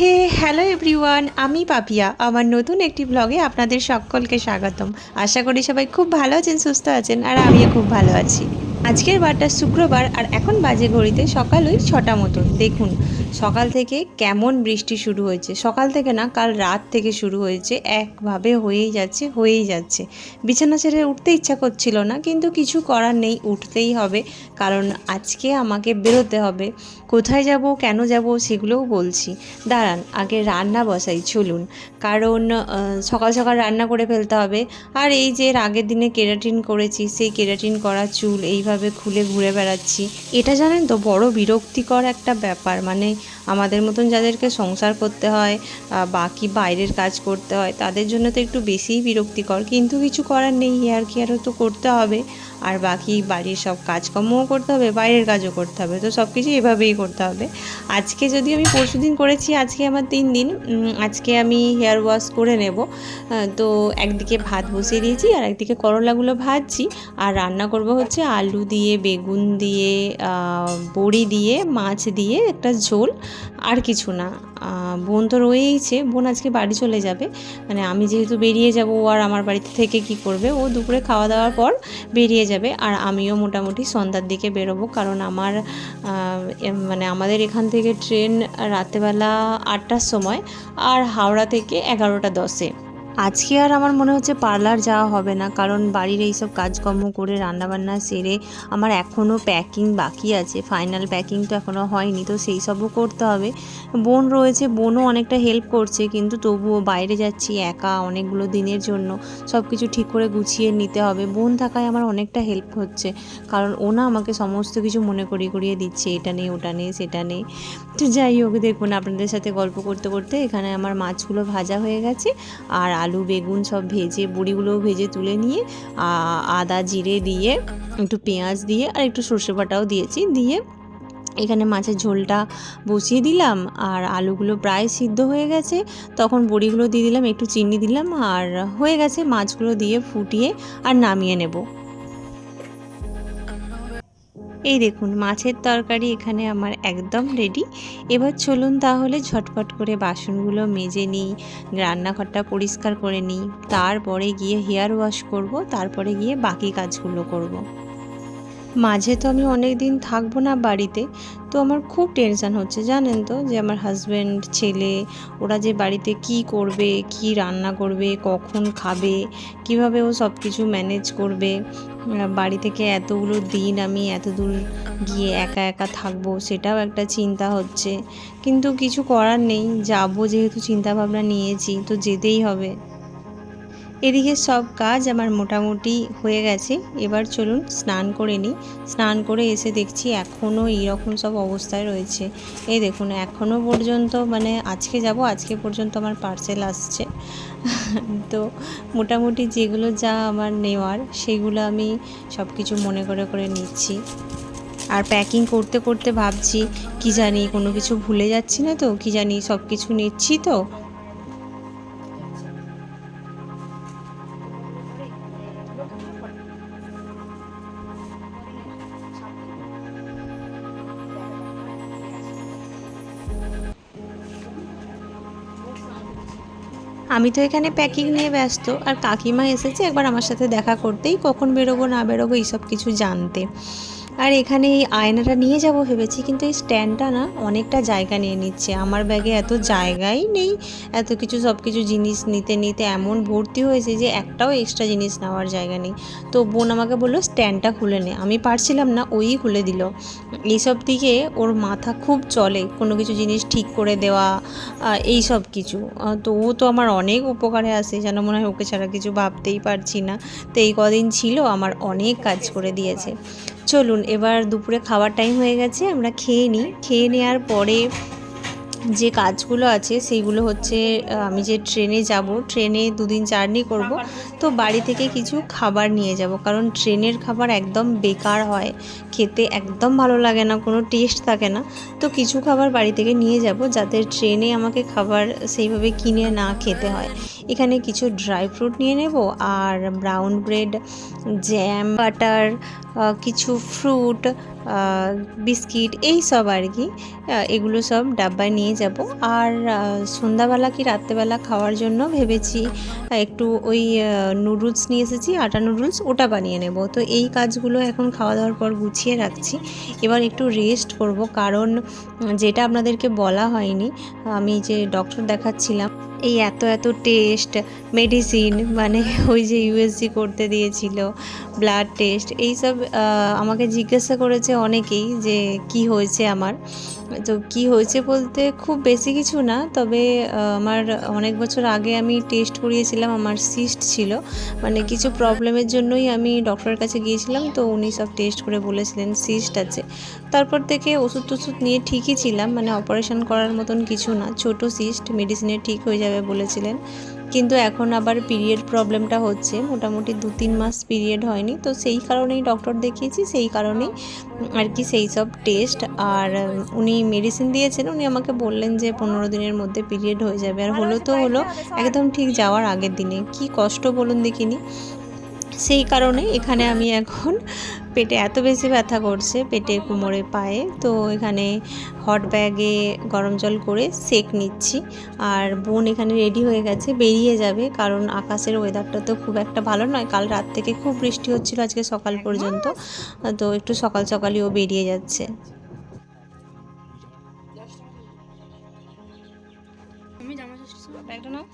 হে, hello everyone, আমি পাপিয়া। আমার নতুন একটি ব্লগে আপনাদের সকলকে স্বাগতম। আশা করি সবাই খুব ভালো আছেন, সুস্থ আছেন, আর আমিও খুব ভালো আছি। আজকের বারটা শুক্রবার আর এখন বাজে ঘড়িতে সকাল ওই ছটা মতন। দেখুন, সকাল থেকে কেমন বৃষ্টি শুরু হয়েছে। সকাল থেকে না, কাল রাত থেকে শুরু হয়েছে। একভাবে হয়েই যাচ্ছে হয়েই যাচ্ছে। বিছানা ছেড়ে উঠতে ইচ্ছা করছিল না, কিন্তু কিছু করার নেই, উঠতেই হবে। কারণ আজকে আমাকে বেরোতে হবে। কোথায় যাব, কেন যাব, সেগুলোও বলছি। দাঁড়ান, আগে রান্না বসাই, চলুন। কারণ সকাল সকাল রান্না করে ফেলতে হবে। আর এই যে আগের দিনে কেরাটিন করেছি, সেই কেরাটিন করা চুল এইভাবে খুলে ঘুরে বেড়াচ্ছি? এটা জানেন তো বড় বিরক্তিকর একটা ব্যাপার। মানে আমাদের মতন যাদেরকে সংসার করতে হয় বাকি বাইরের কাজ করতে হয়, তাদের জন্য তো একটু বেশিই বিরক্তিকর। কিন্তু কিছু করার নেই হেয়ার কেয়ারও তো করতে হবে। আর বাকি বাড়ির সব কাজকর্মও করতে হবে, বাইরের কাজও করতে হবে। তো সব কিছু এভাবেই করতে হবে। আজকে যদি আমি পরশু দিন করেছি, আজকে আমার তিন দিন আজকে আমি হেয়ার ওয়াশ করে নেব। তো একদিকে ভাত বসিয়ে দিয়েছি, আর একদিকে করলাগুলো ভাজছি। আর রান্না করব হচ্ছে আলু দিয়ে, বেগুন দিয়ে বড়ি দিয়ে, মাছ দিয়ে একটা ঝোল। আর কিছু না। বোন তো রয়েইছে, বোন আজকে বাড়ি চলে যাবে। মানে আমি যেহেতু বেরিয়ে যাব, ও আর আমার বাড়িতে থেকে কি করবে? ও দুপুরে খাওয়া দাওয়ার পর বেরিয়ে যাবে আর আমিও মোটামুটি সন্ধ্যার দিকে বেরোবো। কারণ আমার মানে আমাদের এখান থেকে ট্রেন রাতেবেলা আটটার সময় আর হাওড়া থেকে এগারোটা দশে। আজকে আর আমার মনে হচ্ছে পার্লার যাওয়া হবে না, কারণ বাড়ির এইসব কাজকর্ম করে, রান্নাবান্না সেরে আমার এখনও প্যাকিং বাকি আছে। ফাইনাল প্যাকিং তো এখনও হয়নি, তো সেই সবও করতে হবে। বোন রয়েছে, বোনও অনেকটা হেল্প করছে, কিন্তু তবুও বাইরে যাচ্ছি একা অনেকগুলো দিনের জন্য। সব কিছু ঠিক করে গুছিয়ে নিতে হবে। বোন থাকায় আমার অনেকটা হেল্প হচ্ছে, কারণ ও না আমাকে সমস্ত কিছু মনে করিয়ে করিয়ে দিচ্ছে, এটা নেই, ওটা নেই, সেটা নেই। তো যাই হোক, দেখুন আপনাদের সাথে গল্প করতে করতে এখানে আমার মাছগুলো ভাজা হয়ে গেছে। আর আলু, বেগুন সব ভেজে, বড়িগুলোও ভেজে তুলে নিয়ে আদা, জিরে দিয়ে, একটু পেঁয়াজ দিয়ে আর একটু সর্ষে বাটাও দিয়েছি। দিয়ে এখানে মাছের ঝোলটা বসিয়ে দিলাম আর আলুগুলো প্রায় সিদ্ধ হয়ে গেছে। তখন বড়িগুলো দিয়ে দিলাম, একটু চিনি দিলাম আর হয়ে গেছে মাছগুলো দিয়ে ফুটিয়ে আর নামিয়ে নেব। এই দেখুন, মাছের তরকারি এখানে আমার একদম রেডি এবার চলুন তাহলে ঝটপট করে বাসনগুলো মেজে নিই, রান্নাঘরটা পরিষ্কার করে নিই তারপরে গিয়ে হেয়ার ওয়াশ করব, তারপরে গিয়ে বাকি কাজগুলো করব। মাঝে তো আমি অনেক দিন থাকব না বাড়িতে, তো আমার খুব টেনশন হচ্ছে, জানেন তো? যে আমার হাজব্যান্ড ছেলে, ওরা যে বাড়িতে কি করবে, কি রান্না করবে, কখন খাবে, কীভাবে ও সব কিছু ম্যানেজ করবে বাড়ি থেকে এতগুলো দিন আমি এত দূর গিয়ে একা একা থাকব, সেটাও একটা চিন্তা হচ্ছে। কিন্তু কিছু করার নেই, যাব যেহেতু চিন্তাভাবনা নিয়েছি, তো যেতেই হবে। এদিকে সব কাজ আমার মোটামুটি হয়ে গেছে। এবার চলুন স্নান করে নিই। স্নান করে এসে দেখছি এখনও এইরকম সব অবস্থায় রয়েছে। এই দেখুন, এখনও পর্যন্ত মানে আজকে যাব, আজকে পর্যন্ত আমার পার্সেল আসছে। তো মোটামুটি যেগুলো যা আমার নেওয়ার, সেগুলো আমি সব কিছু মনে করে করে নিচ্ছি। আর প্যাকিং করতে করতে ভাবছি, কি জানি কোনো কিছু ভুলে যাচ্ছি না তো, কি জানি সব কিছু নিচ্ছি তো। আমি তো এখানে প্যাকিং নিয়ে ব্যস্ত। আর কাকিমা এসেছে, একবার আমার সাথে দেখা করতেই কখন বেরোবো না বেরোবো, এইসব কিছু জানতে। আর এখানে এই আয়নাটা নিয়ে যাব ভেবেছি, কিন্তু এই স্ট্যান্ডটা না অনেকটা জায়গা নিয়ে নিচ্ছে। আমার ব্যাগে এত জায়গাই নেই, এত কিছু সব কিছু জিনিস নিতে নিতে এমন ভর্তি হয়েছে যে একটাও এক্সট্রা জিনিস নেওয়ার জায়গা নেই। তো বোন আমাকে বলল, স্ট্যান্ডটা খুলে নে। আমি পারছিলাম না, ওই খুলে দিল। এইসব দিকে ওর মাথা খুব চলে, কোনো কিছু জিনিস ঠিক করে দেওয়া এই সব কিছু। তো ও তো আমার অনেক উপকারে আসে যেন মনে হয় ওকে ছাড়া কিছু ভাবতেই পারছি না। তো এই কদিন ছিল, আমার অনেক কাজ করে দিয়েছে। চলুন, এবার দুপুরে খাওয়ার টাইম হয়ে গেছে, আমরা খেয়ে নিই। খেয়ে নেওয়ার পরে যে কাজগুলো আছে সেইগুলো হচ্ছে আমি যে ট্রেনে যাব, ট্রেনে দুদিন জার্নি করব, তো বাড়ি থেকে কিছু খাবার নিয়ে যাব। কারণ ট্রেনের খাবার একদম বেকার হয়, খেতে একদম ভালো লাগে না, কোনো টেস্ট থাকে না। তো কিছু খাবার বাড়ি থেকে নিয়ে যাব, যাতে ট্রেনে আমাকে খাবার সেইভাবে কিনে না খেতে হয়। এখানে কিছু ড্রাই ফ্রুট নিয়ে নেব আর ব্রাউন ব্রেড জ্যাম বাটার কিছু ফ্রুট বিস্কিট এই সব আর কি। এগুলো সব ডাব্বায় নিয়ে যাব। আর সন্ধ্যাবেলা কি রাত্রেবেলা খাওয়ার জন্য ভেবেছি একটু ওই নুডলস নিয়ে এসেছি আটা নুডলস ওটা বানিয়ে নেব। তো এই কাজগুলো এখন খাওয়া দাওয়ার পর গুছিয়ে রাখছি। এবার একটু রেস্ট করব কারণ যেটা আপনাদেরকে বলা হয়নি আমি যে ডক্টর দেখাচ্ছিলাম এই এত এত টেস্ট মেডিসিন মানে ওই যে ইউএসজি করতে দিয়েছিল ব্লাড টেস্ট এইসব আহ, আমাকে জিজ্ঞাসা করেছে অনেকেই যে কি হয়েছে আমার। তো কি হয়েছে বলতে খুব বেশি কিছু না তবে আমার অনেক বছর আগে আমি টেস্ট করিয়েছিলাম আমার সিস্ট ছিল। মানে কিছু প্রবলেমের জন্যই আমি ডক্টরের কাছে গিয়েছিলাম তো উনি সব টেস্ট করে বলেছিলেন সিস্ট আছে। তারপর থেকে ওষুধ টষুধ নিয়ে ঠিকই ছিলাম মানে অপারেশন করার মতন কিছু না ছোট সিস্ট মেডিসিনে ঠিক হয়ে যাবে বলেছিলেন। কিন্তু এখন আবার পিরিয়ড প্রবলেমটা হচ্ছে। মোটামুটি দু তিন মাস পিরিয়ড হয়নি। তো সেই কারণেই ডক্টর দেখিয়েছি, সেই কারণেই আর কি সেই সব টেস্ট আর উনি মেডিসিন দিয়েছেন, উনি আমাকে বললেন যে পনেরো দিনের মধ্যে পিরিয়ড হয়ে যাবে। আর হলো তো হলো একদম ঠিক যাওয়ার আগের দিনে। কি কষ্ট বলুন দেখিনি। সেই কারণে এখানে আমি এখন পেটে এত বেশি ব্যথা করছে পেটে কোমরে পায়ে, তো এখানে হট ব্যাগে গরম জল করে সেক নিচ্ছি। আর বোন এখানে রেডি হয়ে গেছে, বেরিয়ে যাবে, কারণ আকাশের ওয়েদারটা তো খুব একটা ভালো নয়। কাল রাত থেকে খুব বৃষ্টি হচ্ছিল আজকে সকাল পর্যন্ত, তো একটু সকাল সকালই ও বেরিয়ে যাচ্ছে। আমি জামা ব্যাগটা নাও।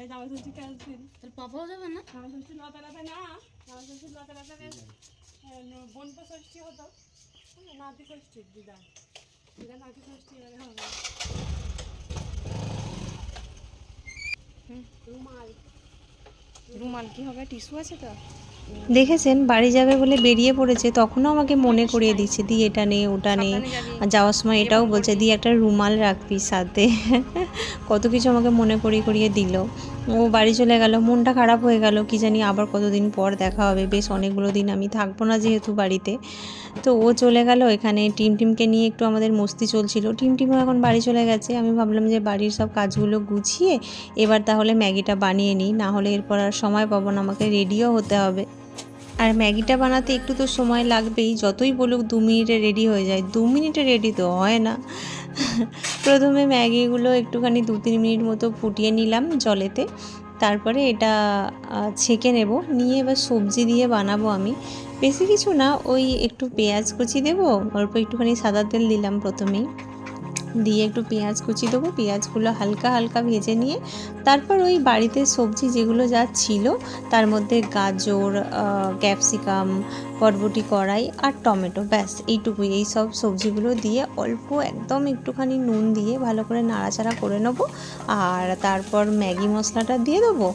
এবার জামা ষষ্ঠী ক্যান্সেল তোর পাপাও যাবে না? জামা ষষ্ঠী লতা লতা না জামা ষষ্ঠী লতা লতা বন্ত ষষ্ঠী হতো। হ্যাঁ, নাতি ষষ্ঠী দিদা। দিদা নাতি ষষ্ঠী এবারে হবে। রুমাল। রুমাল কি হবে? টিস্যু আছে তো? দেখেছেন বাড়ি যাবে বলে বেরিয়ে পড়েছে তখনও আমাকে মনে করিয়ে দিচ্ছে দি এটা নে ওটা নে। যাওয়ার সময় এটাও বলছে দি একটা রুমাল রাখবি সাথে। কত কিছু আমাকে মনে করিয়ে করিয়ে দিল। ও বাড়ি চলে গেল মনটা খারাপ হয়ে গেল কি জানি আবার কতদিন পর দেখা হবে বেশ অনেকগুলো দিন আমি থাকব না যেহেতু বাড়িতে। তো ও চলে গেল এখানে টিম টিমকে নিয়ে একটু আমাদের মস্তি চলছিল। টিম টিমও এখন বাড়ি চলে গেছে আমি ভাবলাম যে বাড়ির সব কাজগুলো গুছিয়ে এবার তাহলে ম্যাগিটা বানিয়ে নিই না হলে এরপর আর সময় পাবো না আমাকে রেডিও হতে হবে। আর ম্যাগিটা বানাতে একটু তো সময় লাগবেই, যতই বলুক দু মিনিটে রেডি হয়ে যায়। দু মিনিটে রেডি তো হয় না। প্রথমে ম্যাগিগুলো একটুখানি দু তিন মিনিট মতো ফুটিয়ে নিলাম জলেতে। তারপরে এটা ছেঁকে নেব। নিয়ে এবার সবজি দিয়ে বানাবো আমি। বেশি কিছু না, ওই একটু পেঁয়াজ কুচি দেবো, অল্প একটুখানি সাদা তেল দিলাম প্রথমেই। দিয়ে একটু পেঁয়াজ কুচি দেবো। পেঁয়াজগুলো হালকা হালকা ভেজে নিয়ে তারপর ওই বাড়িতে সবজি যেগুলো যা ছিল তার মধ্যে গাজর ক্যাপসিকাম, বরবটি কড়াই আর টমেটো, ব্যাস এইটুকুই। এই সব সবজিগুলো দিয়ে অল্প একদম একটুখানি নুন দিয়ে ভালো করে নাড়াচাড়া করে নেব আর তারপর ম্যাগি মশলাটা দিয়ে দেবো।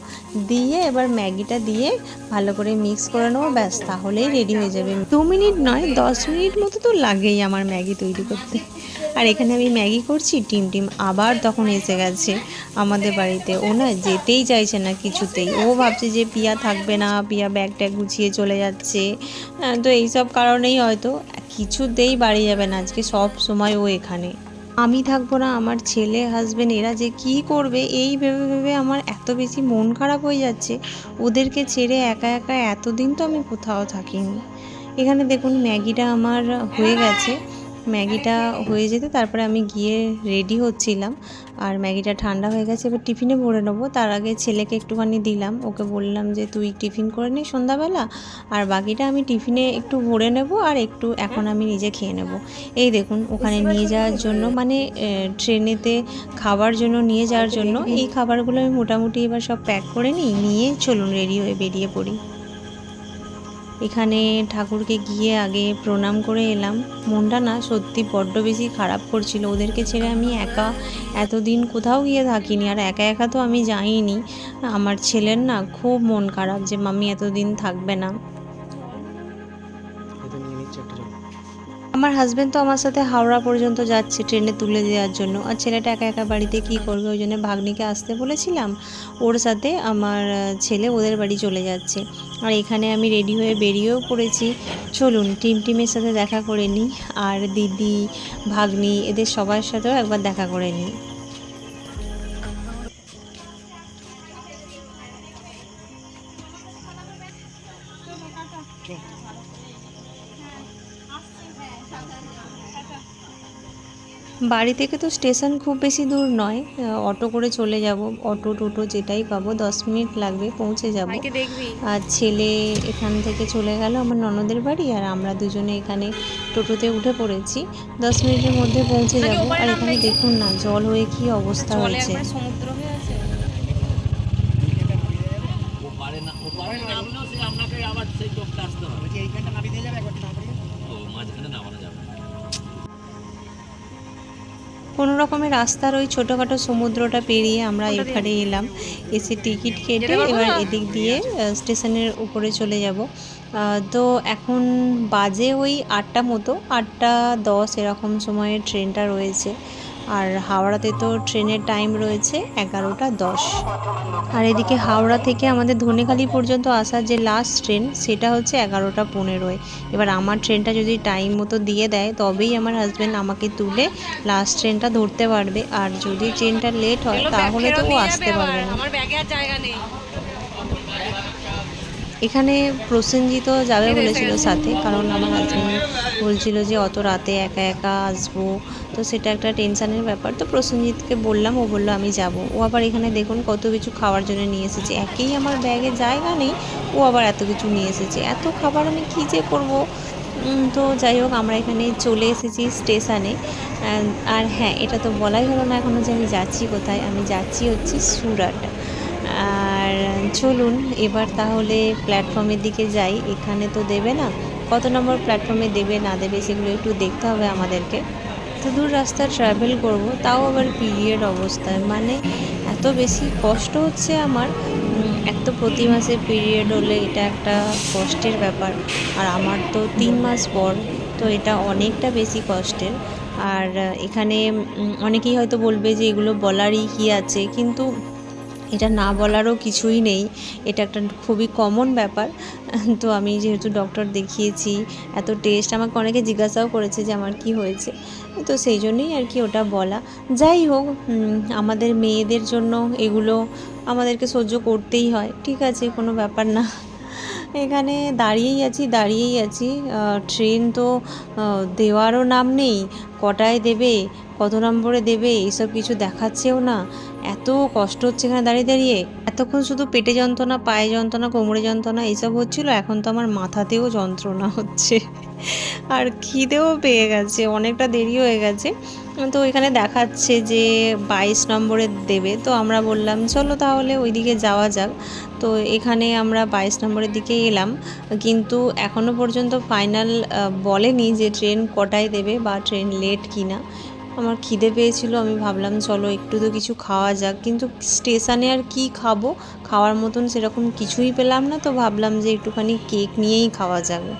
দিয়ে এবার ম্যাগিটা দিয়ে ভালো করে মিক্স করে নেব, ব্যাস তাহলেই রেডি হয়ে যাবে। দু মিনিট নয়, দশ মিনিট মতো তো লাগেই আমার ম্যাগি তৈরি করতে। আর এখানে আমি ম্যাগি করছি টিম টিম আবার তখন এসে গেছে আমাদের বাড়িতে। ও না যেতেই চাইছে না কিছুতেই। ও ভাবছে যে পিয়া থাকবে না, পিয়া ব্যাগ ট্যাগ গুছিয়ে চলে যাচ্ছে। তো এইসব কারণেই হয়তো কিছুতেই বাড়ি যাবে না। আজকে সব সময় ও এখানে। আমি থাকব না, আমার ছেলে হাজবেন্ড এরা যে কি করবে, এই ভেবে ভেবে আমার এত বেশি মন খারাপ হয়ে যাচ্ছে। ওদেরকে ছেড়ে একা একা এতদিন তো আমি কোথাও থাকিনি। এখানে দেখুন ম্যাগিটা আমার হয়ে গেছে। ম্যাগিটা হয়ে যেতে তারপরে আমি গিয়ে রেডি হচ্ছিলাম। আর ম্যাগিটা ঠান্ডা হয়ে গেছে, এবার টিফিনে ভরে নেব। তার আগে ছেলেকে একটুখানি দিলাম। ওকে বললাম যে, তুই টিফিন করে নি সন্ধ্যাবেলা, আর বাকিটা আমি টিফিনে একটু ভরে নেব, আর একটু এখন আমি নিজে খেয়ে নেব। এই দেখুন, ওখানে নিয়ে যাওয়ার জন্য মানে ট্রেনেতে খাবার জন্য নিয়ে যাওয়ার জন্য, এই খাবারগুলো আমি মোটামুটি এবার সব প্যাক করে নিই, নিয়ে চলুন রেডি হয়ে বেরিয়ে পড়ি। এখানে ঠাকুরকে গিয়ে আগে প্রণাম করে এলাম। মনটা না সত্যি বড্ড বেশি খারাপ করছিল। ওদেরকে ছেড়ে আমি একা এতদিন কোথাও গিয়ে থাকিনি আর একা একা তো আমি যাইনি। আমার ছেলের না খুব মন খারাপ যে, মাম্মি, এতদিন থাকবে না। আমার হাজব্যান্ড তো আমার সাথে হাওড়া পর্যন্ত যাচ্ছে ট্রেনে তুলে দেওয়ার জন্য। আর ছেলেটা একা একা বাড়িতে কি করবে? ওই জন্য ভাগ্নিকে আসতে বলেছিলাম। ওর সাথে আমার ছেলে ওদের বাড়ি চলে যাচ্ছে। আর এখানে আমি রেডি হয়ে বেরিয়েও পড়েছি। চলুন টিম টিমের সাথে দেখা করে নিই। আর দিদি, ভাগ্নি, এদের সবার সাথেও একবার দেখা করে নিই। বাড়ি থেকে তো স্টেশন খুব বেশি দূর নয় অটো করে চলে যাব। অটো টোটো যেটাই পাবো দশ মিনিট লাগবে পৌঁছে যাব। আর ছেলে এখান থেকে চলে গেল আমার ননদের বাড়ি আর আমরা দুজনে এখানে টোটোতে উঠে পড়েছি। দশ মিনিটের মধ্যে পৌঁছে যাব। আর এখানে দেখুন না জল হয়ে কি অবস্থা হয়েছে। সমুদ্র হয়ে আছে? কোনো রকমের রাস্তার ওই ছোটোখাটো সমুদ্রটা পেরিয়ে আমরা এখানে এলাম। এসে টিকিট কেটে এবার এদিক দিয়ে স্টেশনের উপরে চলে যাব। তো এখন বাজে ওই আটটা মতো আটটা দশ এরকম সময়ে ট্রেনটা রয়েছে। আর হাওড়াতে তো ট্রেনের টাইম রয়েছে এগারোটা দশ। আর এদিকে হাওড়া থেকে আমাদের ধনেখালি পর্যন্ত আসার যে লাস্ট ট্রেন সেটা হচ্ছে এগারোটা পনেরোয়। এবার আমার ট্রেনটা যদি টাইম মতো দিয়ে দেয় তবেই আমার হাজব্যান্ড আমাকে তুলে লাস্ট ট্রেনটা ধরতে পারবে। আর যদি ট্রেনটা লেট হয় তাহলে তো ও আসতে পারবে না। আমার ব্যাগে আর জায়গা নেই। এখানে প্রসেনজিৎ যাবে বলেছিল সাথে কারণ আমার হাজব্যান্ড বলছিল যে অত রাতে একা একা আসব। তো সেটা একটা টেনশানের ব্যাপার। তো প্রসেনজিৎকে বললাম ও বলল আমি যাব। ও আবার এখানে দেখুন কত কিছু খাওয়ার জন্য নিয়ে এসেছে। একেই আমার ব্যাগে জায়গা নেই ও আবার এত কিছু নিয়ে এসেছে। এত খাবার আমি কী যে করব? তো যাই হোক আমরা এখানে চলে এসেছি স্টেশনে। আর হ্যাঁ এটা তো বলাই হলো না এখনও যে আমি যাচ্ছি কোথায়। আমি যাচ্ছি হচ্ছে সুরাট। চলুন এবার তাহলে প্ল্যাটফর্মের দিকে যাই। এখানে তো দেবে না। কত নম্বর প্ল্যাটফর্মে দেবে না দেবে সেগুলো একটু দেখতে হবে আমাদেরকে। এত দূর রাস্তা ট্রাভেল করব তাও আবার পিরিয়ড অবস্থায়। মানে এত বেশি কষ্ট হচ্ছে আমার। উম, এক তো প্রতি মাসে পিরিয়ড হলে এটা একটা কষ্টের ব্যাপার। আর আমার তো তিন মাস পর তো এটা অনেকটা বেশি কষ্টের। আর এখানে অনেকেই হয়তো বলবে যে এগুলো বলারই কি আছে। কিন্তু এটা না বলারও কিছুই নেই। এটা একটা খুবই কমন ব্যাপার। তো আমি যেহেতু ডক্টর দেখিয়েছি, এত টেস্ট আমাকে অনেকে জিজ্ঞাসাও করেছে যে আমার কি হয়েছে। তো সেই জন্যই আর কি ওটা বলা। যাই হোক আমাদের মেয়েদের জন্য এগুলো আমাদেরকে সহ্য করতেই হয়। ঠিক আছে, কোনো ব্যাপার না। এখানে দাঁড়িয়েই আছি দাঁড়িয়েই আছি। ট্রেন তো দেওয়ারও নাম নেই। কটায় দেবে? কত নম্বরে দেবে? এইসব কিছু দেখাচ্ছেও না। এত কষ্ট হচ্ছে এখানে দাঁড়িয়ে দাঁড়িয়ে। এতক্ষণ শুধু পেটে যন্ত্রণা, পায়ে যন্ত্রণা, কোমরে যন্ত্রণা এইসব হচ্ছিল, এখন তো আমার মাথাতেও যন্ত্রণা হচ্ছে। আর খিদেও পেয়ে গেছে, অনেকটা দেরি হয়ে গেছে। তো এখানে দেখাচ্ছে যে বাইশ নম্বরে দেবে। তো আমরা বললাম, চলো তাহলে ওইদিকে যাওয়া যাক। তো এখানে আমরা বাইশ নম্বরের দিকে এলাম। কিন্তু এখনও পর্যন্ত ফাইনাল বলেনি যে ট্রেন কটায় দেবে বা ট্রেন লেট কিনা। আমার খিদে পেয়েছিল, আমি ভাবলাম চলো একটু তো কিছু খাওয়া যাক। কিন্তু স্টেশনে আর কি খাব? খাওয়ার মতন সেরকম কিছুই পেলাম না, তো ভাবলাম যে একটুখানি কেক নিয়েই খাওয়া যাবে।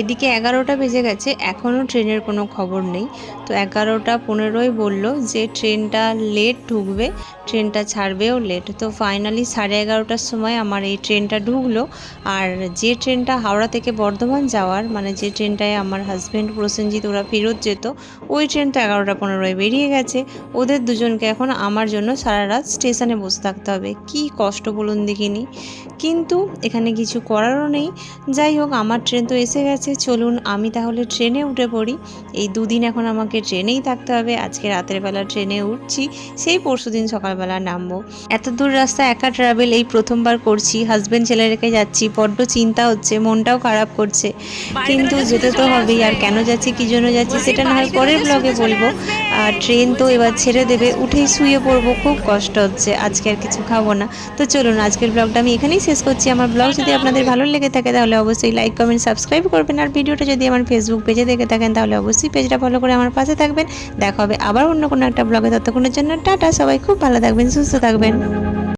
এদিকে এগারোটা বেজে গেছে এখনও ট্রেনের কোনো খবর নেই। তো এগারোটা পনেরোই বলল যে ট্রেনটা লেট ঢুকবে, ট্রেনটা ছাড়বেও লেট তো ফাইনালি সাড়ে এগারোটার সময় আমার এই ট্রেনটা ঢুকলো। আর যে ট্রেনটা হাওড়া থেকে বর্ধমান যাওয়ার মানে যে ট্রেনটায় আমার হাজব্যান্ড প্রসেনজিৎ, ওরা ফেরত যেত, ওই ট্রেন তো এগারোটা পনেরোয় বেরিয়ে গেছে। ওদের দুজনকে এখন আমার জন্য সারা রাত স্টেশনে বসে থাকতে হবে। কি কষ্ট বলুন দেখিনি। কিন্তু এখানে কিছু করারও নেই। যাই হোক, আমার ট্রেন তো এসে গেছে। চলুন আমি তাহলে ট্রেনে উঠে পড়ি। এই দুদিন এখন আমাকে ট্রেনেই থাকতে হবে। আজকে রাতের বেলা ট্রেনে উঠছি সেই পরশু দিন সকালবেলা নামবো। এত দূর রাস্তা একা ট্রাভেল এই প্রথমবার করছি। হাজব্যান্ড ছেলে রেখে যাচ্ছি বড্ড চিন্তা হচ্ছে মনটাও খারাপ করছে। কিন্তু যেতে তো হবেই আর কেন যাচ্ছি কী জন্য যাচ্ছি সেটা না হয় পরের ব্লগে বলব। আর ট্রেন তো এবার ছেড়ে দেবে উঠেই শুয়ে পড়ব খুব কষ্ট হচ্ছে আজকে আর কিছু খাব না। তো চলুন আজকের ব্লগটা আমি এখানেই শেষ করছি। আমার ব্লগ যদি আপনাদের ভালো লেগে থাকে তাহলে অবশ্যই লাইক কমেন্ট সাবস্ক্রাইব করবেন। আর ভিডিওটা যদি আমার ফেসবুক পেজে দেখে থাকেন, তাহলে অবশ্যই পেজটা ফলো করে আমার পাশে থাকবেন। দেখা হবে আবার অন্য কোনো একটা ব্লগে ততক্ষণের জন্য টাটা, সবাই খুব ভালো থাকবেন, সুস্থ থাকবেন।